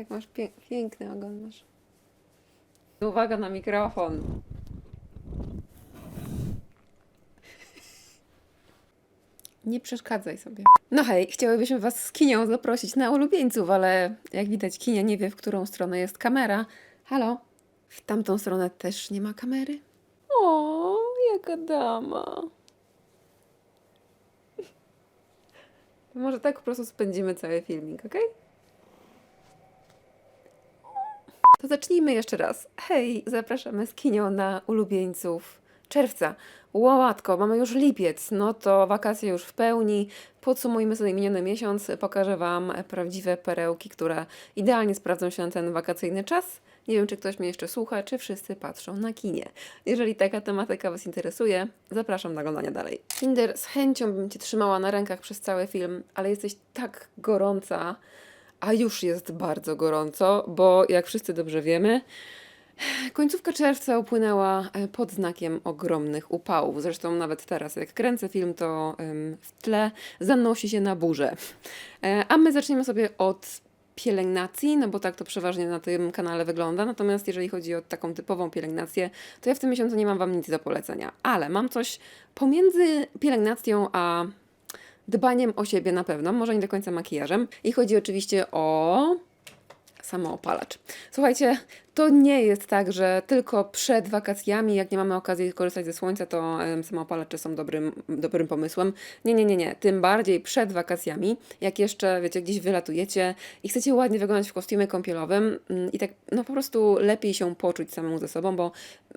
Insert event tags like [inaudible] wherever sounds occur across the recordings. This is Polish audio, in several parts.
Tak, masz pie piękny ogon masz. Uwaga na mikrofon. Nie przeszkadzaj sobie. No hej, chciałybyśmy Was z Kinią zaprosić na ulubieńców, ale jak widać Kinia nie wie, w którą stronę jest kamera. Halo? W tamtą stronę też nie ma kamery? O, jaka dama. Może tak po prostu spędzimy cały filmik, ok? To zacznijmy jeszcze raz. Hej, zapraszamy z Kinią na ulubieńców czerwca. Łatko, mamy już lipiec, no to wakacje już w pełni. Podsumujmy sobie miniony miesiąc, pokażę Wam prawdziwe perełki, które idealnie sprawdzą się na ten wakacyjny czas. Nie wiem, czy ktoś mnie jeszcze słucha, czy wszyscy patrzą na kinie. Jeżeli taka tematyka Was interesuje, zapraszam na oglądanie dalej. Kinder, z chęcią bym Cię trzymała na rękach przez cały film, ale jesteś tak gorąca, a już jest bardzo gorąco, bo jak wszyscy dobrze wiemy, Końcówka czerwca upłynęła e, pod znakiem ogromnych upałów. Zresztą nawet teraz, jak kręcę film, to w tle zanosi się na burzę. E, A my zaczniemy sobie od pielęgnacji, no bo tak to przeważnie na tym kanale wygląda. Natomiast jeżeli chodzi o taką typową pielęgnację, to ja w tym miesiącu nie mam Wam nic do polecenia. Ale mam coś pomiędzy pielęgnacją a dbaniem o siebie na pewno, może nie do końca makijażem. I chodzi oczywiście o samoopalacz. Słuchajcie, to nie jest tak, że tylko przed wakacjami, jak nie mamy okazji korzystać ze słońca, to em, samoopalacze są dobrym, dobrym pomysłem. Nie, nie, nie, nie. Tym bardziej przed wakacjami, jak jeszcze, wiecie, gdzieś wylatujecie i chcecie ładnie wyglądać w kostiumie kąpielowym mm, i tak, no po prostu lepiej się poczuć samemu ze sobą, bo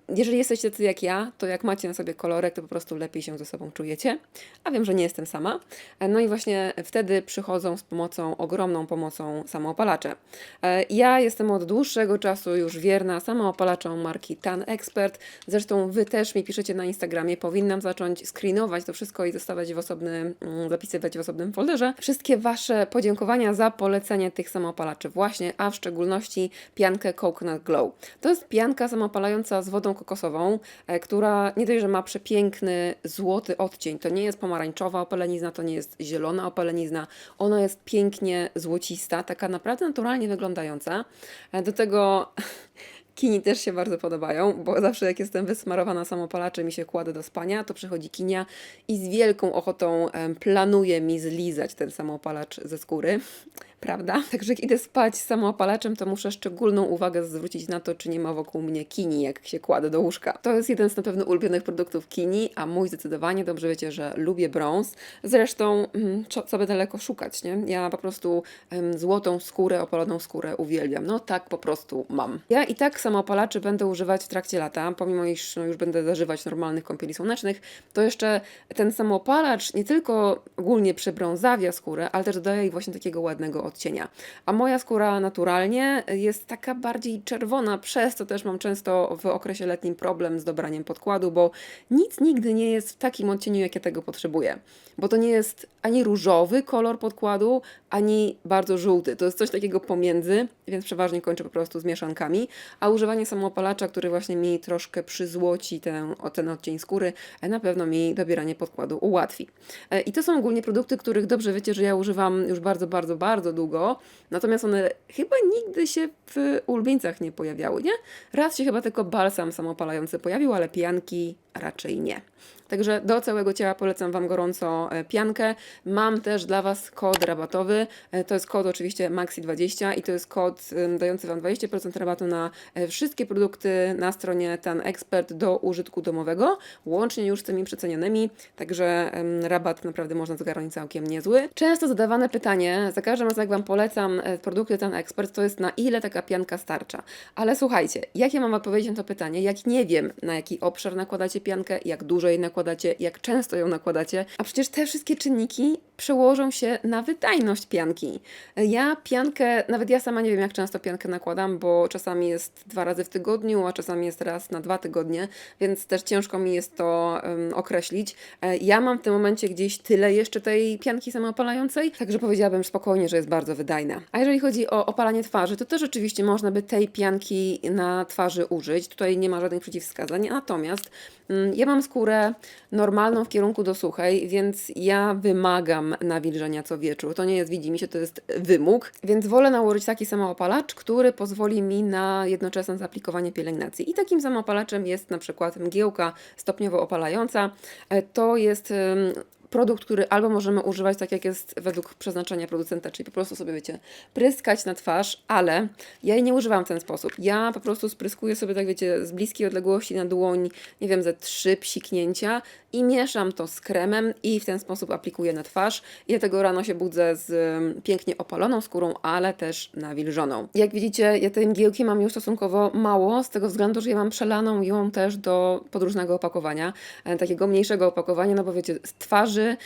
jeżeli jesteście tacy jak ja, to jak macie na sobie kolorek, to po prostu lepiej się ze sobą czujecie. A wiem, że nie jestem sama. E, No i właśnie wtedy przychodzą z pomocą, ogromną pomocą samoopalacze. E, Ja jestem od dłuższego czasu już wierna samoopalaczom marki Tan Expert. Zresztą Wy też mi piszecie na Instagramie, powinnam zacząć screenować to wszystko i zostawiać w osobnym, mm, zapisywać w osobnym folderze. Wszystkie Wasze podziękowania za polecenie tych samoopalaczy właśnie, a w szczególności piankę Coconut Glow. To jest pianka samoopalająca z wodą kokosową, e, która nie dość, że ma przepiękny złoty odcień. To nie jest pomarańczowa opalenizna, to nie jest zielona opalenizna. Ona jest pięknie złocista, taka naprawdę naturalnie wyglądająca. E, Do tego Kini też się bardzo podobają, bo zawsze jak jestem wysmarowana samopalaczem i się kładę do spania, to przychodzi kinia i z wielką ochotą planuje mi zlizać ten samoopalacz ze skóry. Prawda? [laughs] Także jak idę spać samoopalaczem, to muszę szczególną uwagę zwrócić na to, czy nie ma wokół mnie kini, jak się kładę do łóżka. To jest jeden z na pewno ulubionych produktów kini, a mój zdecydowanie dobrze wiecie, że lubię brąz. Zresztą, mm, co, by daleko szukać, nie? Ja po prostu złotą skórę, opaloną skórę uwielbiam. No tak po prostu mam. Ja i tak samoopalaczy będę używać w trakcie lata, pomimo iż no, już będę zażywać normalnych kąpieli słonecznych, to jeszcze ten samoopalacz nie tylko ogólnie przebrązawia skórę, ale też dodaje jej właśnie takiego ładnego odcienia. A moja skóra naturalnie jest taka bardziej czerwona, przez co też mam często w okresie letnim problem z dobraniem podkładu, bo nic nigdy nie jest w takim odcieniu, jak ja tego potrzebuję. Bo to nie jest ani różowy kolor podkładu, ani bardzo żółty. To jest coś takiego pomiędzy, więc przeważnie kończę po prostu z mieszankami. A używanie samoopalacza, który właśnie mi troszkę przyzłoci ten, ten odcień skóry, e, na pewno mi dobieranie podkładu ułatwi. E, I to są ogólnie produkty, których dobrze wiecie, że ja używam już bardzo, bardzo, bardzo długo. Natomiast one chyba nigdy się w ulubieńcach nie pojawiały, nie? Raz się chyba tylko balsam samoopalający pojawił, ale pianki raczej nie. Także do całego ciała polecam Wam gorąco e, piankę. Mam też dla Was kod rabatowy. E, To jest kod oczywiście Maxi20 i to jest kod dający Wam 20% rabatu na e, wszystkie produkty na stronie Tan Expert do użytku domowego, łącznie już z tymi przecenionymi. Także rabat naprawdę można zgarnąć całkiem niezły. Często zadawane pytanie, za każdym razem jak Wam polecam produkty Tan Expert, to jest na ile taka pianka starcza. Ale słuchajcie, jak ja mam odpowiedzieć na to pytanie, jak nie wiem na jaki obszar nakładacie piankę, jak dużo jej nakładacie, jak często ją nakładacie, a przecież te wszystkie czynniki przełożą się na wydajność pianki. Ja piankę, nawet ja sama nie wiem jak często piankę nakładam, bo czasami jest dwa razy w tygodniu, a czasami jest raz na dwa tygodnie, więc też ciężko mi jest to um, określić. E, Ja mam w tym momencie gdzieś tyle jeszcze tej pianki samoopalającej, także powiedziałabym spokojnie, że jest bardzo wydajna. A jeżeli chodzi o opalanie twarzy, to też oczywiście można by tej pianki na twarzy użyć. Tutaj nie ma żadnych przeciwwskazań, natomiast mm, ja mam skórę normalną w kierunku do suchej, więc ja wymagam nawilżenia co wieczór. To nie jest widzi mi się, to jest wymóg, więc wolę nałożyć taki samoopalacz, który pozwoli mi na jednoczesne zaaplikowanie pielęgnacji. I takim samoopalaczem jest na przykład mgiełka stopniowo opalająca. E, To jest produkt, który albo możemy używać tak, jak jest według przeznaczenia producenta, czyli po prostu sobie, wiecie, pryskać na twarz, ale ja jej nie używam w ten sposób. Ja po prostu spryskuję sobie, tak wiecie, z bliskiej odległości na dłoń, nie wiem, ze trzy psiknięcia i mieszam to z kremem i w ten sposób aplikuję na twarz. I dlatego rano się budzę z mm, pięknie opaloną skórą, ale też nawilżoną. Jak widzicie, ja tej mgiełki mam już stosunkowo mało, z tego względu, że ja mam przelaną ją też do podróżnego opakowania, e, takiego mniejszego opakowania, no bo wiecie, z twarzy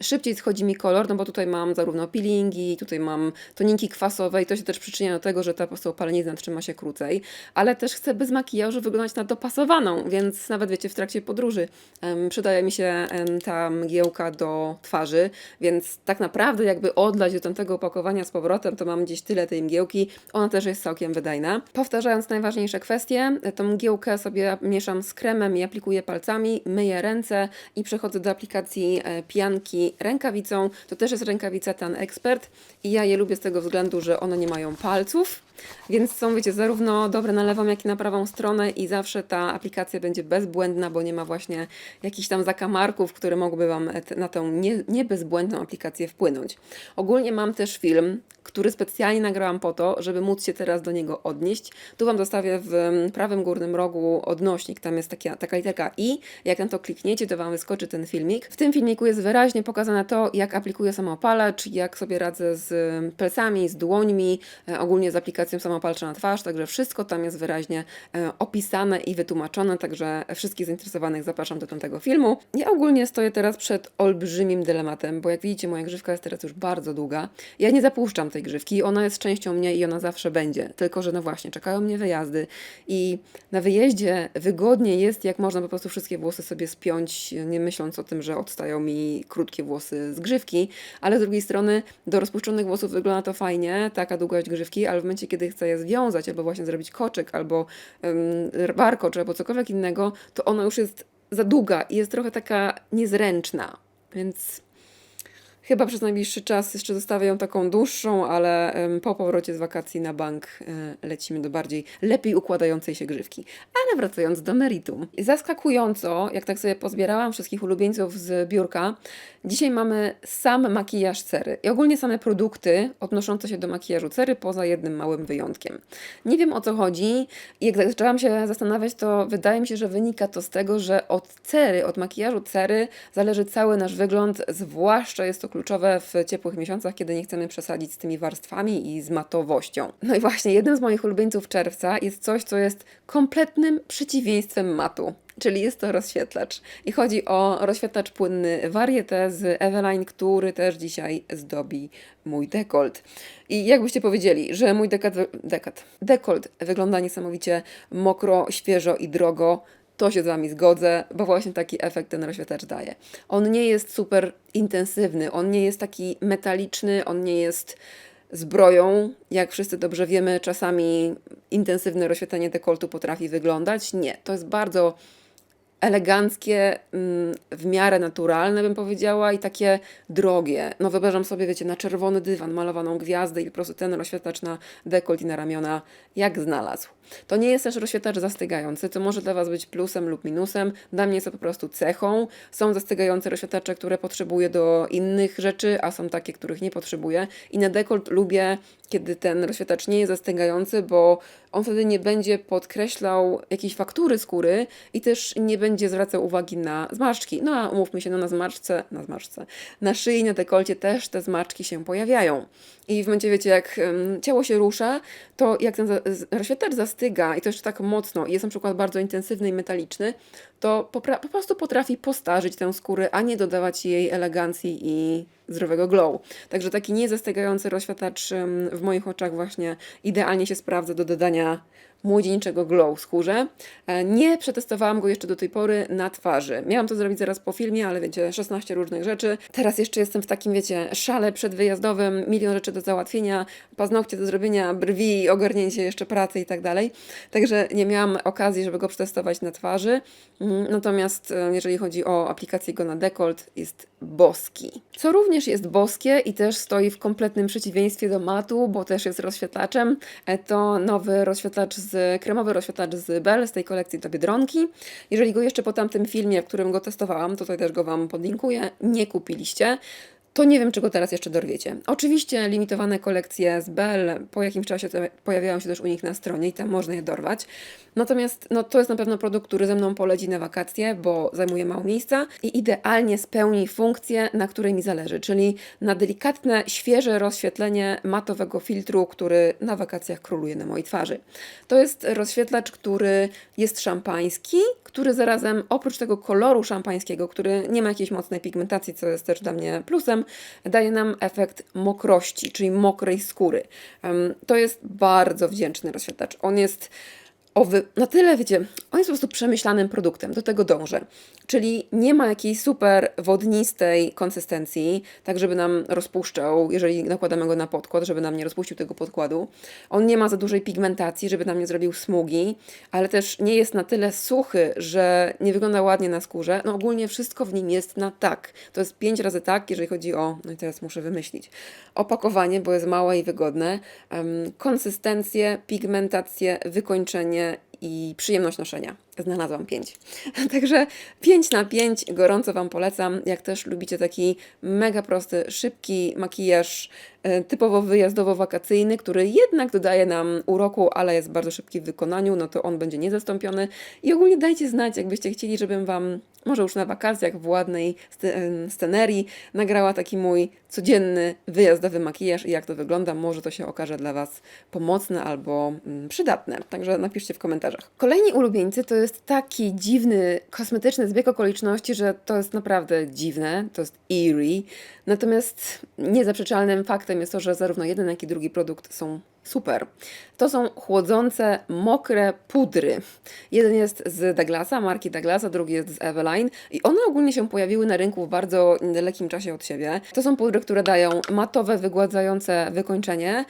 szybciej schodzi mi kolor, no bo tutaj mam zarówno peelingi, tutaj mam toniki kwasowe i to się też przyczynia do tego, że ta po prostu opalenizna trzyma się krócej, ale też chcę bez makijażu wyglądać na dopasowaną, więc nawet wiecie, w trakcie podróży em, przydaje mi się ta mgiełka do twarzy, więc tak naprawdę jakby odlać do tamtego opakowania z powrotem, to mam gdzieś tyle tej mgiełki, ona też jest całkiem wydajna. Powtarzając najważniejsze kwestie, tą mgiełkę sobie mieszam z kremem i aplikuję palcami, myję ręce i przechodzę do aplikacji e, pianki rękawicą. To też jest rękawica Tan Expert i ja je lubię z tego względu, że one nie mają palców, więc są, wiecie, zarówno dobre na lewą, jak i na prawą stronę i zawsze ta aplikacja będzie bezbłędna, bo nie ma właśnie jakichś tam zakamarków, które mogłyby Wam na tą nie, nie bezbłędną aplikację wpłynąć. Ogólnie mam też film, który specjalnie nagrałam po to, żeby móc się teraz do niego odnieść. Tu Wam zostawię w mm, prawym górnym rogu odnośnik, tam jest taka, taka literka i, jak na to klikniecie, to Wam wyskoczy ten filmik. W tym filmiku jest wyraźnie pokazane to, jak aplikuję samoopalacz, jak sobie radzę z mm, plecami, z dłońmi, e, ogólnie z aplikacją samoopalacza na twarz, także wszystko tam jest wyraźnie e, opisane i wytłumaczone, także wszystkich zainteresowanych zapraszam do tamtego filmu. Ja ogólnie stoję teraz przed olbrzymim dylematem, bo jak widzicie, moja grzywka jest teraz już bardzo długa. Ja nie zapuszczam tej grzywki, ona jest częścią mnie i ona zawsze będzie. Tylko, że no właśnie, czekają mnie wyjazdy i na wyjeździe wygodnie jest, jak można po prostu wszystkie włosy sobie spiąć, nie myśląc o tym, że odstają mi krótkie włosy z grzywki, ale z drugiej strony do rozpuszczonych włosów wygląda to fajnie, taka długość grzywki, ale w momencie, kiedy chcę je związać, albo właśnie zrobić koczyk, albo um, barkocz, albo cokolwiek innego, to ona już jest za długa i jest trochę taka niezręczna, więc Chyba przez najbliższy czas jeszcze zostawię ją taką dłuższą, ale po powrocie z wakacji na bank e, lecimy do bardziej lepiej układającej się grzywki. Ale wracając do meritum. Zaskakująco, jak tak sobie pozbierałam wszystkich ulubieńców z biurka, dzisiaj mamy sam makijaż cery i ogólnie same produkty odnoszące się do makijażu cery, poza jednym małym wyjątkiem. Nie wiem o co chodzi jak zaczęłam się zastanawiać, to wydaje mi się, że wynika to z tego, że od cery, od makijażu cery zależy cały nasz wygląd, zwłaszcza jest to kluczowe w ciepłych miesiącach, kiedy nie chcemy przesadzić z tymi warstwami i z matowością. No i właśnie jednym z moich ulubieńców czerwca jest coś, co jest kompletnym przeciwieństwem matu. Czyli jest to rozświetlacz. I chodzi o rozświetlacz płynny Varieté z Eveline, który też dzisiaj zdobi mój dekolt. I jakbyście powiedzieli, że mój dekat, dekat, dekolt wygląda niesamowicie mokro, świeżo i drogo, to się z Wami zgodzę, bo właśnie taki efekt ten rozświetlacz daje. On nie jest super intensywny, on nie jest taki metaliczny, on nie jest zbroją. Jak wszyscy dobrze wiemy, czasami intensywne rozświetlenie dekoltu potrafi wyglądać. Nie, to jest bardzo eleganckie, mm, w miarę naturalne, bym powiedziała, i takie drogie. No wyobrażam sobie, wiecie, na czerwony dywan malowaną gwiazdę i po prostu ten rozświetlacz na dekolt i na ramiona, jak znalazł. To nie jest też rozświetlacz zastygający, to może dla Was być plusem lub minusem. Dla mnie jest to po prostu cechą. Są zastygające rozświetlacze, które potrzebuję do innych rzeczy, a są takie, których nie potrzebuję. I na dekolt lubię, kiedy ten rozświetlacz nie jest zastygający, bo on wtedy nie będzie podkreślał jakiejś faktury skóry i też nie będzie zwracał uwagi na zmarszczki. No a umówmy się, no na zmarszczce, na zmarszczce, na szyi, na dekolcie też te zmarszczki się pojawiają. I w momencie, wiecie, jak ciało się rusza, to jak ten rozświetlacz zastyga i to jeszcze tak mocno i jest na przykład bardzo intensywny i metaliczny, to popra- po prostu potrafi postarzyć tę skórę, a nie dodawać jej elegancji i zdrowego glow. Także taki niezastygający rozświetlacz ym, w moich oczach właśnie idealnie się sprawdza do dodania młodzieńczego glow skórze. E, Nie przetestowałam go jeszcze do tej pory na twarzy. Miałam to zrobić zaraz po filmie, ale wiecie, 16 różnych rzeczy. Teraz jeszcze jestem w takim, wiecie, szale przedwyjazdowym, milion rzeczy do załatwienia, paznokcie do zrobienia, brwi, ogarnięcie jeszcze pracy i tak dalej. Także nie miałam okazji, żeby go przetestować na twarzy. Mm, Natomiast e, jeżeli chodzi o aplikację go na dekolt, jest boski. Co również jest boskie i też stoi w kompletnym przeciwieństwie do matu, bo też jest rozświetlaczem, e, to nowy rozświetlacz z, kremowy rozświetlacz z Bell z tej kolekcji do Biedronki. Jeżeli go jeszcze po tamtym filmie, w którym go testowałam, tutaj też go Wam podlinkuję, nie kupiliście, to nie wiem, czy go teraz jeszcze dorwiecie. Oczywiście limitowane kolekcje z Bell po jakimś czasie pojawiają się też u nich na stronie i tam można je dorwać. Natomiast no, to jest na pewno produkt, który ze mną poleci na wakacje, bo zajmuje mało miejsca i idealnie spełni funkcję, na której mi zależy, czyli na delikatne, świeże rozświetlenie matowego filtru, który na wakacjach króluje na mojej twarzy. To jest rozświetlacz, który jest szampański, który zarazem oprócz tego koloru szampańskiego, który nie ma jakiejś mocnej pigmentacji, co jest też dla mnie plusem, daje nam efekt mokrości, czyli mokrej skóry. To jest bardzo wdzięczny rozświetlacz. On jest o na tyle, wiecie, on jest po prostu przemyślanym produktem, do tego dążę. Czyli nie ma jakiejś super wodnistej konsystencji, tak żeby nam rozpuszczał, jeżeli nakładamy go na podkład, żeby nam nie rozpuścił tego podkładu. On nie ma za dużej pigmentacji, żeby nam nie zrobił smugi, ale też nie jest na tyle suchy, że nie wygląda ładnie na skórze. No ogólnie wszystko w nim jest na tak. To jest pięć razy tak, jeżeli chodzi o, no i teraz muszę wymyślić, opakowanie, bo jest małe i wygodne, em, konsystencję, pigmentację, wykończenie i przyjemność noszenia. Znalazłam 5. [laughs] Także 5 na 5 gorąco Wam polecam. Jak też lubicie taki mega prosty, szybki makijaż, e, typowo wyjazdowo-wakacyjny, który jednak dodaje nam uroku, ale jest bardzo szybki w wykonaniu, no to on będzie niezastąpiony. I ogólnie dajcie znać, jakbyście chcieli, żebym Wam może już na wakacjach w ładnej em, scenerii nagrała taki mój codzienny wyjazdowy makijaż i jak to wygląda. Może to się okaże dla Was pomocne albo mm, przydatne. Także napiszcie w komentarzach. Kolejni ulubieńcy to jest taki dziwny, kosmetyczny zbieg okoliczności, że to jest naprawdę dziwne, to jest eerie. Natomiast niezaprzeczalnym faktem jest to, że zarówno jeden, jak i drugi produkt są super. To są chłodzące, mokre pudry. Jeden jest z Douglasa, marki Douglasa, drugi jest z Eveline i one ogólnie się pojawiły na rynku w bardzo niedalekim czasie od siebie. To są pudry, które dają matowe, wygładzające wykończenie.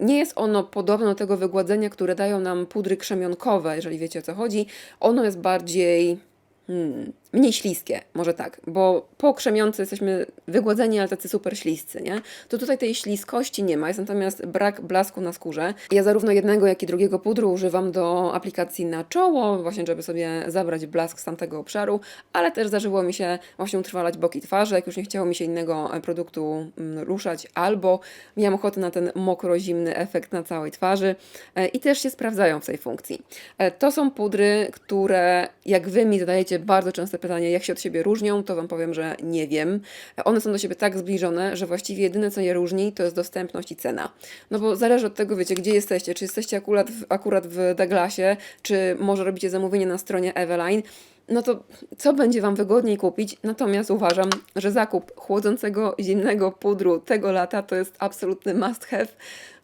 Nie jest ono podobne do tego wygładzenia, które dają nam pudry krzemionkowe, jeżeli wiecie o co chodzi. Ono jest bardziej Hmm, mniej śliskie, może tak, bo po krzemiące jesteśmy wygładzeni, ale tacy super śliscy, nie? To tutaj tej śliskości nie ma, jest natomiast brak blasku na skórze. Ja zarówno jednego, jak i drugiego pudru używam do aplikacji na czoło, właśnie żeby sobie zabrać blask z tamtego obszaru, ale też zdarzyło mi się właśnie utrwalać boki twarzy, jak już nie chciało mi się innego e, produktu mm, ruszać, albo miałam ochotę na ten mokro-zimny efekt na całej twarzy e, i też się sprawdzają w tej funkcji. E, To są pudry, które jak Wy mi zadajecie bardzo częste pytanie, jak się od siebie różnią, to Wam powiem, że nie wiem. One są do siebie tak zbliżone, że właściwie jedyne, co je różni, to jest dostępność i cena. No bo zależy od tego, wiecie, gdzie jesteście. Czy jesteście akurat w, akurat w Douglasie, czy może robicie zamówienie na stronie Eveline. No to co będzie Wam wygodniej kupić? Natomiast uważam, że zakup chłodzącego, zimnego pudru tego lata to jest absolutny must have,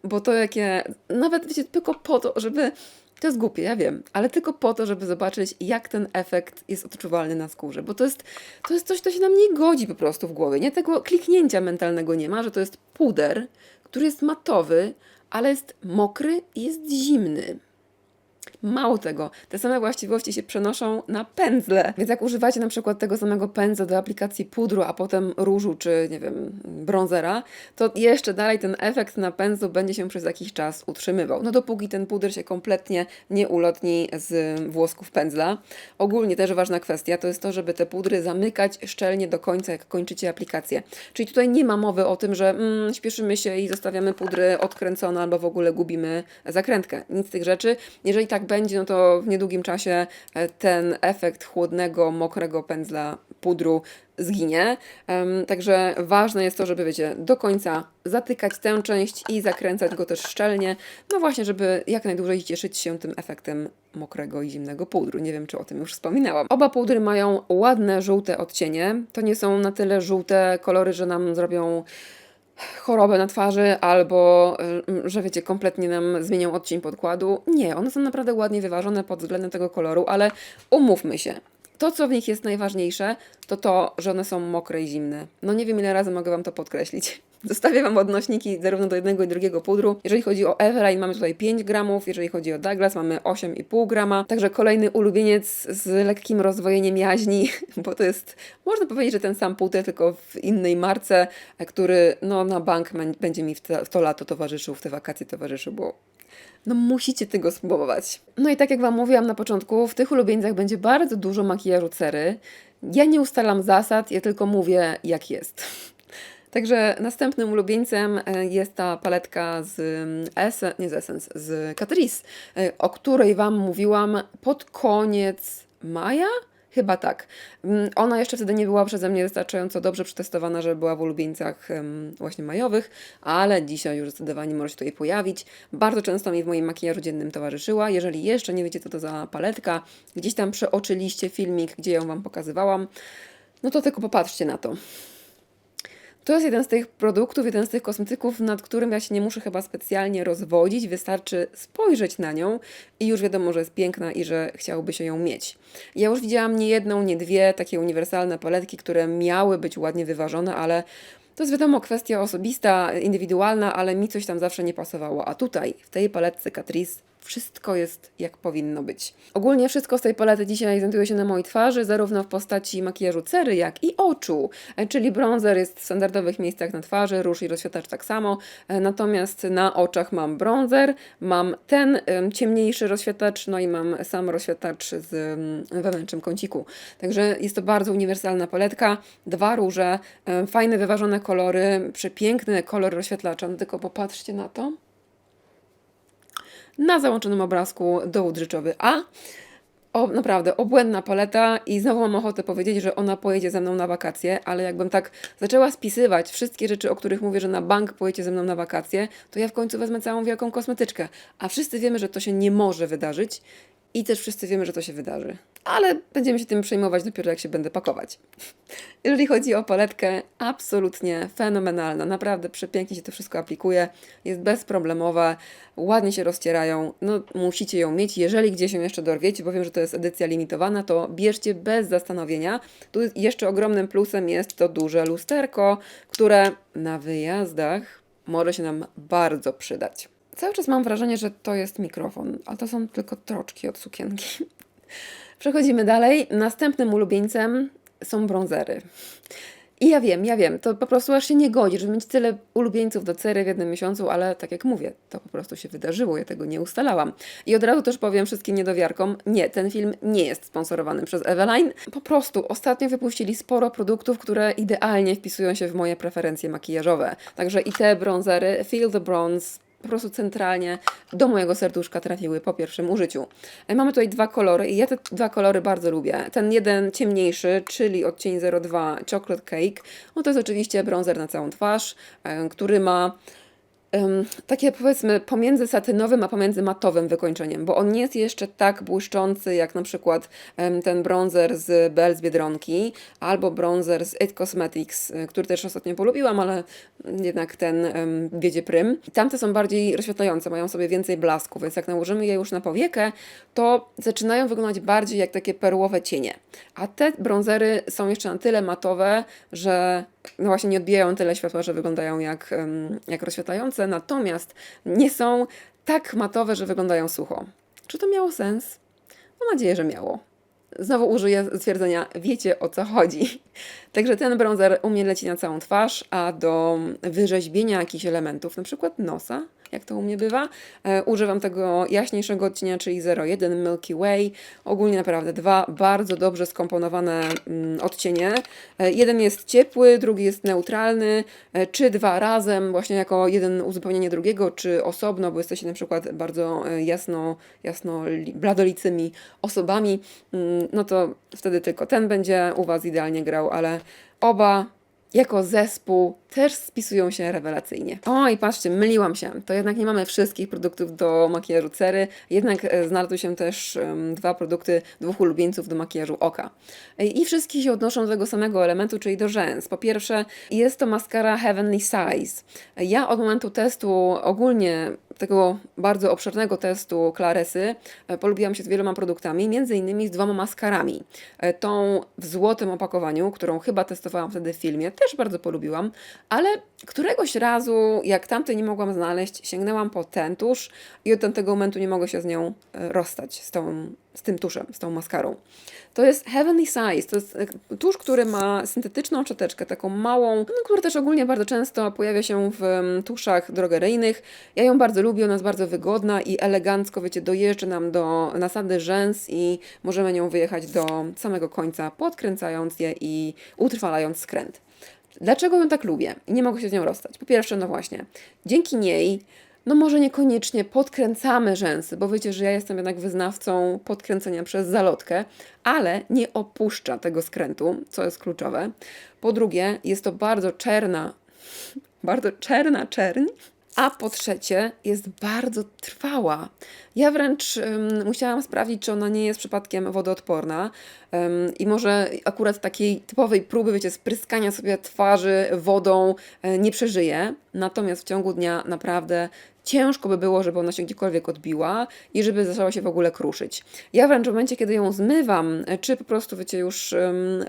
bo to jakie, nawet wiecie, tylko po to, żeby to jest głupie, ja wiem, ale tylko po to, żeby zobaczyć, jak ten efekt jest odczuwalny na skórze, bo to jest, to jest coś, co się nam nie godzi po prostu w głowie. Nie tego kliknięcia mentalnego nie ma, że to jest puder, który jest matowy, ale jest mokry i jest zimny. Mało tego, te same właściwości się przenoszą na pędzle. Więc jak używacie na przykład tego samego pędzla do aplikacji pudru, a potem różu czy nie wiem, bronzera, to jeszcze dalej ten efekt na pędzlu będzie się przez jakiś czas utrzymywał. No dopóki ten puder się kompletnie nie ulotni z włosków pędzla. Ogólnie też ważna kwestia to jest to, żeby te pudry zamykać szczelnie do końca, jak kończycie aplikację. Czyli tutaj nie ma mowy o tym, że mm, śpieszymy się i zostawiamy pudry odkręcone albo w ogóle gubimy zakrętkę. Nic z tych rzeczy. Jeżeli tak będzie, no to w niedługim czasie e, ten efekt chłodnego, mokrego pędzla pudru zginie. Także ważne jest to, żeby wiecie, do końca zatykać tę część i zakręcać go też szczelnie. No właśnie, żeby jak najdłużej cieszyć się tym efektem mokrego i zimnego pudru. Nie wiem, czy o tym już wspominałam. Oba pudry mają ładne żółte odcienie. To nie są na tyle żółte kolory, że nam zrobią chorobę na twarzy, albo y, że wiecie, kompletnie nam zmienią odcień podkładu. Nie, one są naprawdę ładnie wyważone pod względem tego koloru, ale umówmy się. To, co w nich jest najważniejsze, to to, że one są mokre i zimne. No nie wiem, ile razy mogę Wam to podkreślić. Zostawię Wam odnośniki zarówno do jednego i drugiego pudru. Jeżeli chodzi o Everline, mamy tutaj 5 gramów, jeżeli chodzi o Douglas, mamy 8,5 grama. Także kolejny ulubieniec z lekkim rozwojeniem jaźni, [laughs] bo to jest, można powiedzieć, że ten sam puter, tylko w innej marce, który no, na bank będzie mi w, te, w to lato towarzyszył, w te wakacje towarzyszył, bo no musicie tego spróbować. No i tak jak Wam mówiłam na początku, w tych ulubieńcach będzie bardzo dużo makijażu cery. Ja nie ustalam zasad, ja tylko mówię jak jest. Także następnym ulubieńcem e, jest ta paletka z mm, Essence, nie z Essence, z Catrice, e, o której Wam mówiłam pod koniec maja? Chyba tak. Mm, Ona jeszcze wtedy nie była przeze mnie wystarczająco dobrze przetestowana, żeby była w ulubieńcach właśnie majowych, ale dzisiaj już zdecydowanie może się tutaj pojawić. Bardzo często mi w moim makijażu dziennym towarzyszyła. Jeżeli jeszcze nie wiecie, co to za paletka, gdzieś tam przeoczyliście filmik, gdzie ją Wam pokazywałam, no to tylko popatrzcie na to. To jest jeden z tych produktów, jeden z tych kosmetyków, nad którym ja się nie muszę chyba specjalnie rozwodzić. Wystarczy spojrzeć na nią i już wiadomo, że jest piękna i że chciałoby się ją mieć. Ja już widziałam nie jedną, nie dwie takie uniwersalne paletki, które miały być ładnie wyważone, ale to jest wiadomo kwestia osobista, indywidualna, ale mi coś tam zawsze nie pasowało. A tutaj, w tej paletce Catrice, wszystko jest jak powinno być. Ogólnie wszystko z tej palety dzisiaj znajduje się na mojej twarzy, zarówno w postaci makijażu cery, jak i oczu. E, Czyli bronzer jest w standardowych miejscach na twarzy, róż i rozświetlacz tak samo. E, Natomiast na oczach mam bronzer, mam ten em, ciemniejszy rozświetlacz, no i mam sam rozświetlacz z wewnętrznym kąciku. Także jest to bardzo uniwersalna paletka. Dwa róże, fajne, wyważone kolory, przepiękny kolor rozświetlacza. No tylko popatrzcie na to na załączonym obrazku dowód rzeczowy A. O, naprawdę, obłędna paleta i znowu mam ochotę powiedzieć, że ona pojedzie ze mną na wakacje, ale jakbym tak zaczęła spisywać wszystkie rzeczy, o których mówię, że na bank pojedzie ze mną na wakacje, to ja w końcu wezmę całą wielką kosmetyczkę. A wszyscy wiemy, że to się nie może wydarzyć i też wszyscy wiemy, że to się wydarzy. Ale będziemy się tym przejmować dopiero jak się będę pakować. [laughs] Jeżeli chodzi o paletkę, absolutnie fenomenalna. Naprawdę przepięknie się to wszystko aplikuje. Jest bezproblemowe, ładnie się rozcierają. No, musicie ją mieć. Jeżeli gdzieś ją jeszcze dorwiecie, bo wiem, że to jest edycja limitowana, to bierzcie bez zastanowienia. Tu jeszcze ogromnym plusem jest to duże lusterko, które na wyjazdach może się nam bardzo przydać. Cały czas mam wrażenie, że to jest mikrofon, a to są tylko troczki od sukienki. [laughs] Przechodzimy dalej. Następnym ulubieńcem są bronzery. I ja wiem, ja wiem, to po prostu aż się nie godzi, żeby mieć tyle ulubieńców do cery w jednym miesiącu, ale tak jak mówię, to po prostu się wydarzyło, ja tego nie ustalałam. I od razu też powiem wszystkim niedowiarkom, nie, ten film nie jest sponsorowany przez Eveline. Po prostu ostatnio wypuścili sporo produktów, które idealnie wpisują się w moje preferencje makijażowe. Także i te bronzery, Feel the Bronze, po prostu centralnie do mojego serduszka trafiły po pierwszym użyciu. E, Mamy tutaj dwa kolory i ja te dwa kolory bardzo lubię. Ten jeden ciemniejszy, czyli odcień 02 Chocolate Cake, no to jest oczywiście bronzer na całą twarz, e, który ma takie powiedzmy pomiędzy satynowym a pomiędzy matowym wykończeniem, bo on nie jest jeszcze tak błyszczący jak na przykład ten bronzer z Bell z Biedronki albo bronzer z It Cosmetics, y, który też ostatnio polubiłam, ale jednak ten wiedzie prym. Tamte są bardziej rozświetlające, mają sobie więcej blasku, więc jak nałożymy je już na powiekę, to zaczynają wyglądać bardziej jak takie perłowe cienie. A te bronzery są jeszcze na tyle matowe, że no właśnie nie odbijają tyle światła, że wyglądają jak, jak rozświetlające, natomiast nie są tak matowe, że wyglądają sucho. Czy to miało sens? Mam nadzieję, że miało. Znowu użyję stwierdzenia, wiecie o co chodzi. Także ten bronzer u mnie leci na całą twarz, a do wyrzeźbienia jakichś elementów, na przykład nosa, jak to u mnie bywa, e, używam tego jaśniejszego odcienia, czyli 01 Milky Way. Ogólnie naprawdę dwa bardzo dobrze skomponowane mm, odcienie. E, jeden jest ciepły, drugi jest neutralny, e, czy dwa razem, właśnie jako jeden uzupełnienie drugiego, czy osobno, bo jesteście na przykład bardzo jasno, jasno li- bladolicymi osobami, mm, no to wtedy tylko ten będzie u Was idealnie grał, ale oba jako zespół też spisują się rewelacyjnie. O i patrzcie, myliłam się. To jednak nie mamy wszystkich produktów do makijażu cery, jednak e, znalazły się też em, dwa produkty dwóch ulubieńców do makijażu oka. I wszystkie się odnoszą do tego samego elementu, czyli do rzęs. Po pierwsze, jest to maskara Heavenly Size. Ja od momentu testu ogólnie tego bardzo obszernego testu Claresy e, polubiłam się z wieloma produktami, między innymi z dwoma maskarami. E, Tą w złotym opakowaniu, którą chyba testowałam wtedy w filmie, też bardzo polubiłam, ale któregoś razu, jak tamtej nie mogłam znaleźć, sięgnęłam po ten tusz i od tamtego momentu nie mogę się z nią e, rozstać, z, tą, z tym tuszem, z tą maskarą. To jest Heavenly Size, to jest e, tusz, który ma syntetyczną szczoteczkę, taką małą, no, która też ogólnie bardzo często pojawia się w tuszach drogeryjnych. Ja ją bardzo lubię, ona jest bardzo wygodna i elegancko, wiecie, dojeżdża nam do nasady rzęs i możemy nią wyjechać do samego końca, podkręcając je i utrwalając skręt. Dlaczego ją tak lubię i nie mogę się z nią rozstać? Po pierwsze, no właśnie, dzięki niej, no może niekoniecznie podkręcamy rzęsy, bo wiecie, że ja jestem jednak wyznawcą podkręcenia przez zalotkę, ale nie opuszcza tego skrętu, co jest kluczowe. Po drugie, jest to bardzo czerna, [laughs] bardzo czerna czerń, a po trzecie, jest bardzo trwała. Ja wręcz ym, musiałam sprawdzić, czy ona nie jest przypadkiem wodoodporna. Ym, I może akurat takiej typowej próby, wiecie, spryskania sobie twarzy wodą e, nie przeżyje. Natomiast w ciągu dnia naprawdę ciężko by było, żeby ona się gdziekolwiek odbiła i żeby zaczęła się w ogóle kruszyć. Ja wręcz w momencie, kiedy ją zmywam, czy po prostu, wiecie, już ym,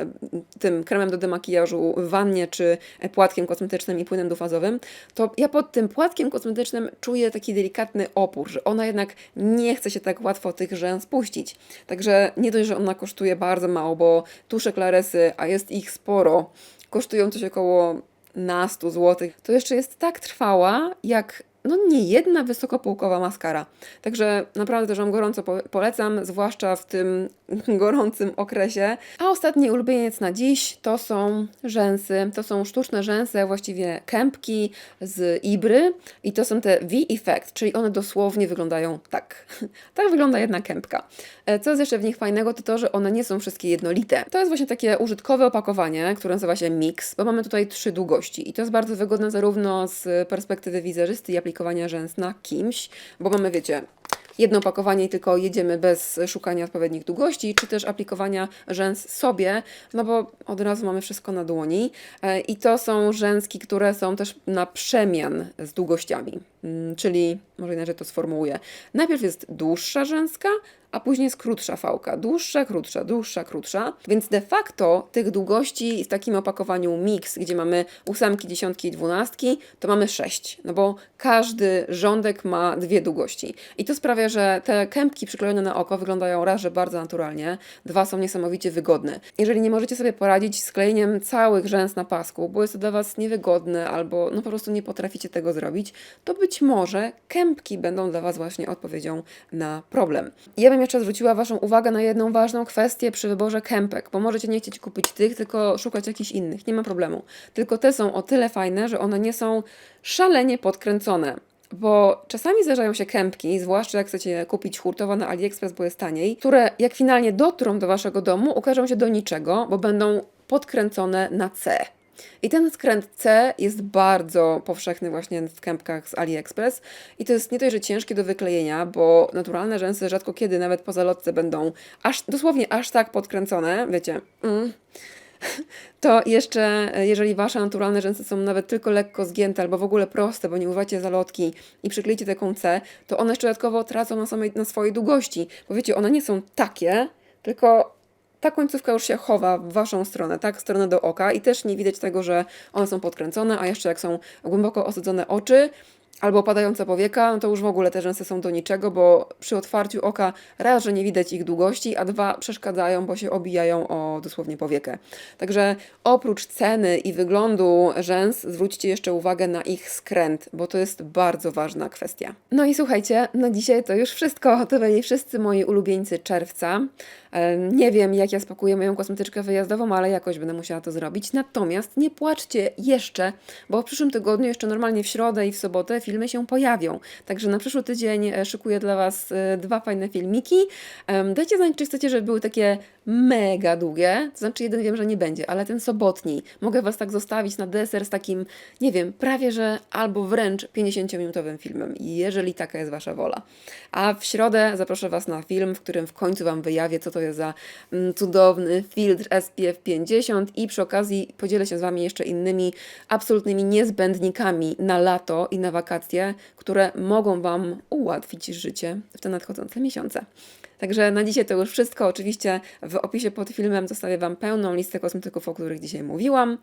tym kremem do demakijażu w wannie, czy płatkiem kosmetycznym i płynem dufazowym, to ja pod tym płatkiem kosmetycznym czuję taki delikatny opór, że ona jednak nie chce się tak łatwo tych rzęs puścić. Także nie dość, że ona kosztuje bardzo mało, bo tusze Claresy, a jest ich sporo, kosztują coś około na 100 zł, to jeszcze jest tak trwała, jak no nie jedna wysokopółkowa maskara. Także naprawdę też Wam gorąco po- polecam, zwłaszcza w tym [laughs] gorącym okresie. A ostatni ulubieniec na dziś to są rzęsy. To są sztuczne rzęsy, właściwie kępki z Ibry i to są te V-Effect, czyli one dosłownie wyglądają tak. [laughs] tak wygląda jedna kępka. E, Co jest jeszcze w nich fajnego, to to, że one nie są wszystkie jednolite. To jest właśnie takie użytkowe opakowanie, które nazywa się Mix, bo mamy tutaj trzy długości i to jest bardzo wygodne zarówno z perspektywy wizerzysty i aplikowania rzęs na kimś, bo mamy, wiecie, jedno opakowanie i tylko jedziemy bez szukania odpowiednich długości, czy też aplikowania rzęs sobie, no bo od razu mamy wszystko na dłoni. E, I to są rzęski, które są też na przemian z długościami. Mm, Czyli, może inaczej to sformułuję, najpierw jest dłuższa rzęska, a później jest krótsza fałka. Dłuższa, krótsza, dłuższa, krótsza. Więc de facto tych długości w takim opakowaniu mix, gdzie mamy ósemki, dziesiątki i dwunastki, to mamy sześć. No bo każdy rządek ma dwie długości. I to sprawia, że te kępki przyklejone na oko wyglądają raz, że bardzo naturalnie, dwa są niesamowicie wygodne. Jeżeli nie możecie sobie poradzić z klejeniem całych rzęs na pasku, bo jest to dla Was niewygodne albo no po prostu nie potraficie tego zrobić, to być może kępki będą dla Was właśnie odpowiedzią na problem. Ja bym jeszcze zwróciła Waszą uwagę na jedną ważną kwestię przy wyborze kępek, bo możecie nie chcieć kupić tych, tylko szukać jakichś innych, nie ma problemu. Tylko te są o tyle fajne, że one nie są szalenie podkręcone. Bo czasami zdarzają się kępki, zwłaszcza jak chcecie kupić hurtowo na AliExpress, bo jest taniej, które jak finalnie dotrą do waszego domu, okażą się do niczego, bo będą podkręcone na C. I ten skręt C jest bardzo powszechny właśnie w kępkach z AliExpress. I to jest nie dość, że ciężkie do wyklejenia, bo naturalne rzęsy rzadko kiedy nawet po zalotce będą aż, dosłownie aż tak podkręcone, wiecie, mm, [laughs] to jeszcze, e, jeżeli wasze naturalne rzęsy są nawet tylko lekko zgięte albo w ogóle proste, bo nie używacie zalotki i przykleicie taką C, to one jeszcze dodatkowo tracą na, samej, na swojej długości. Bo wiecie, one nie są takie, tylko ta końcówka już się chowa w waszą stronę, tak, stronę do oka i też nie widać tego, że one są podkręcone, a jeszcze jak są głęboko osadzone oczy, albo opadająca powieka, no to już w ogóle te rzęsy są do niczego, bo przy otwarciu oka raz, że nie widać ich długości, a dwa przeszkadzają, bo się obijają o dosłownie powiekę. Także oprócz ceny i wyglądu rzęs, zwróćcie jeszcze uwagę na ich skręt, bo to jest bardzo ważna kwestia. No i słuchajcie, na dzisiaj to już wszystko. To byli wszyscy moi ulubieńcy czerwca. Em, Nie wiem, jak ja spakuję moją kosmetyczkę wyjazdową, ale jakoś będę musiała to zrobić. Natomiast nie płaczcie jeszcze, bo w przyszłym tygodniu, jeszcze normalnie w środę i w sobotę, filmy się pojawią. Także na przyszły tydzień e, szykuję dla Was e, dwa fajne filmiki. Dajcie znać, czy chcecie, żeby były takie mega długie, to znaczy jeden wiem, że nie będzie, ale ten sobotni mogę Was tak zostawić na deser z takim, nie wiem, prawie że albo wręcz 50-minutowym filmem, jeżeli taka jest Wasza wola. A w środę zaproszę Was na film, w którym w końcu Wam wyjawię, co to jest za mm, cudowny filtr SPF 50 i przy okazji podzielę się z Wami jeszcze innymi absolutnymi niezbędnikami na lato i na wakacje, które mogą Wam ułatwić życie w te nadchodzące miesiące. Także na dzisiaj to już wszystko. Oczywiście w opisie pod filmem zostawię Wam pełną listę kosmetyków, o których dzisiaj mówiłam.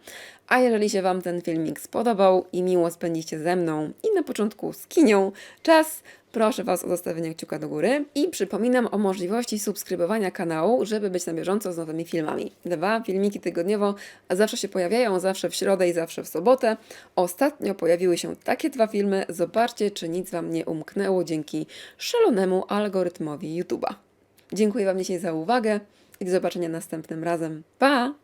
A jeżeli się Wam ten filmik spodobał i miło spędzicie ze mną i na początku z Kinią czas, proszę Was o zostawienie kciuka do góry i przypominam o możliwości subskrybowania kanału, żeby być na bieżąco z nowymi filmami. Dwa filmiki tygodniowo zawsze się pojawiają, zawsze w środę i zawsze w sobotę. Ostatnio pojawiły się takie dwa filmy. Zobaczcie, czy nic Wam nie umknęło dzięki szalonemu algorytmowi YouTube'a. Dziękuję Wam dzisiaj za uwagę i do zobaczenia następnym razem. Pa!